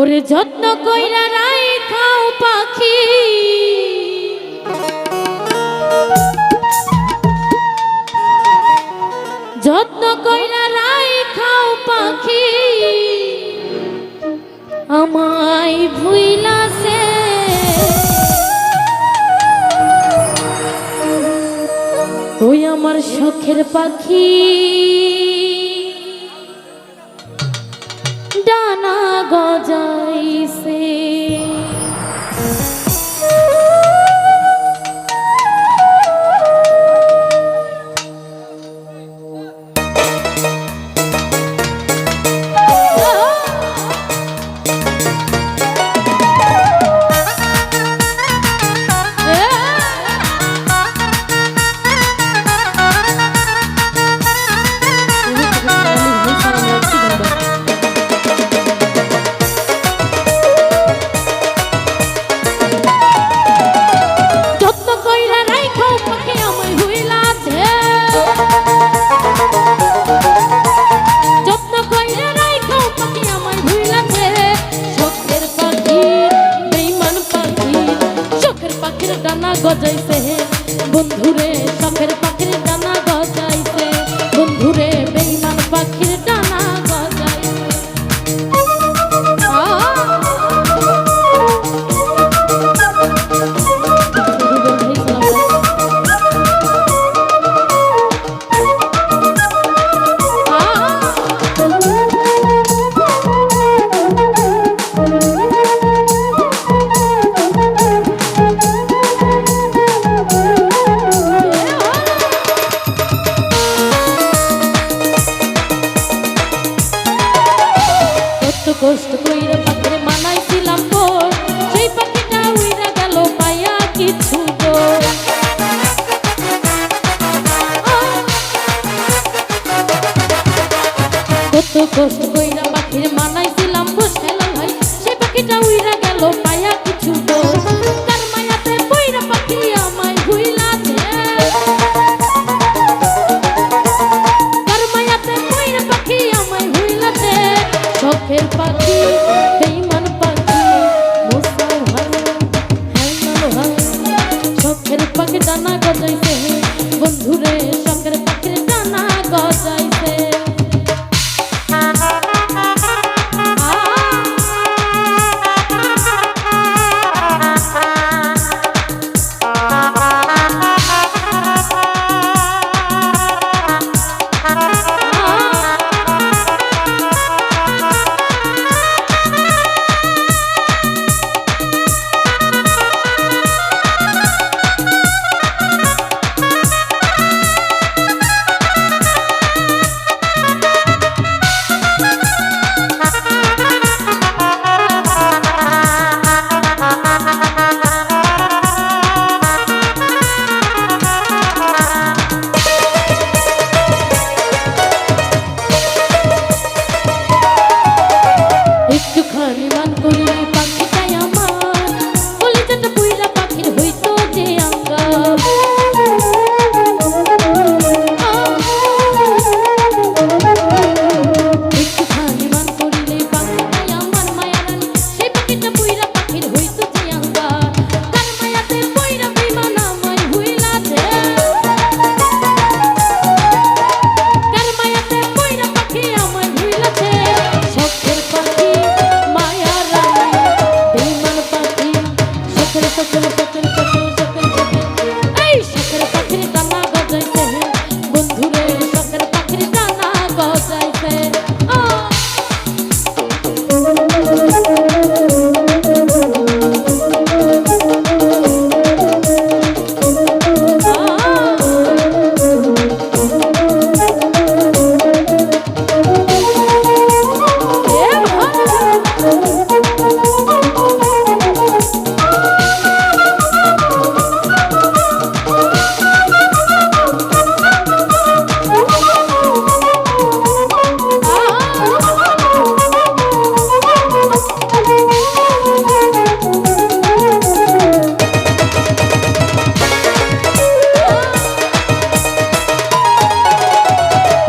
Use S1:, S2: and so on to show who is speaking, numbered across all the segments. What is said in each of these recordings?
S1: ওরে যত্ন কইরা রাই খাও পাখি। যত্ন কইরা রাই খাও পাখি। আমায় ভুইলাছে ওই আমার শখের পাখি। просто is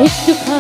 S1: Isso tipo que.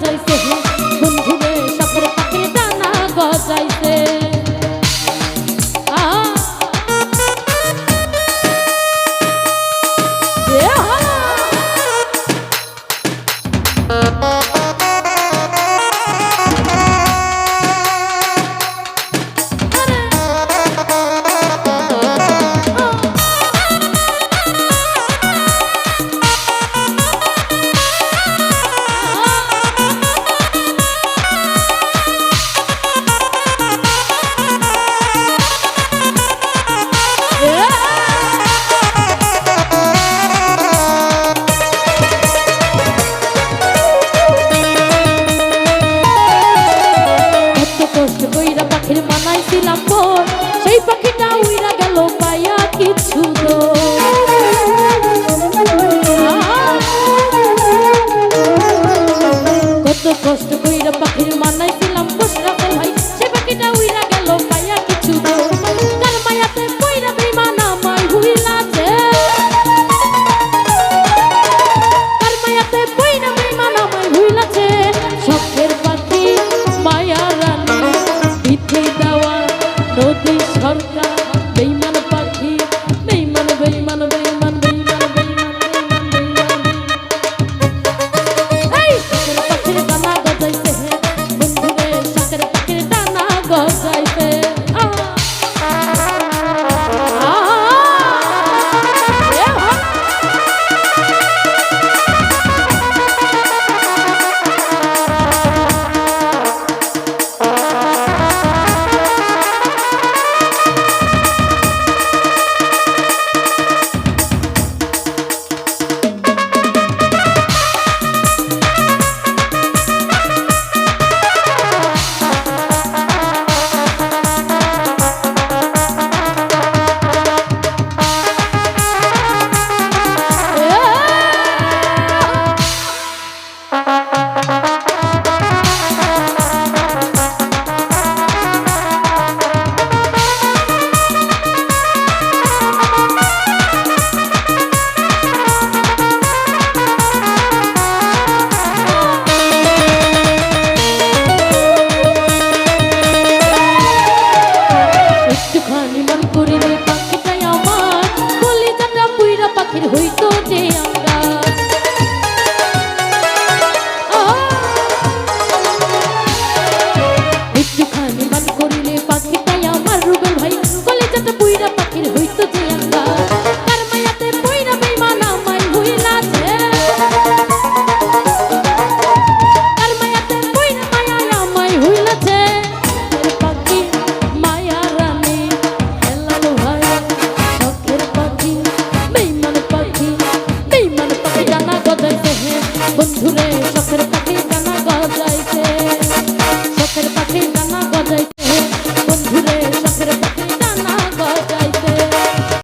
S1: Santa e sorriso. পাখির মানাইছিলাম পর সেই পাখিটা উইরা গেল পায়া কিছু তো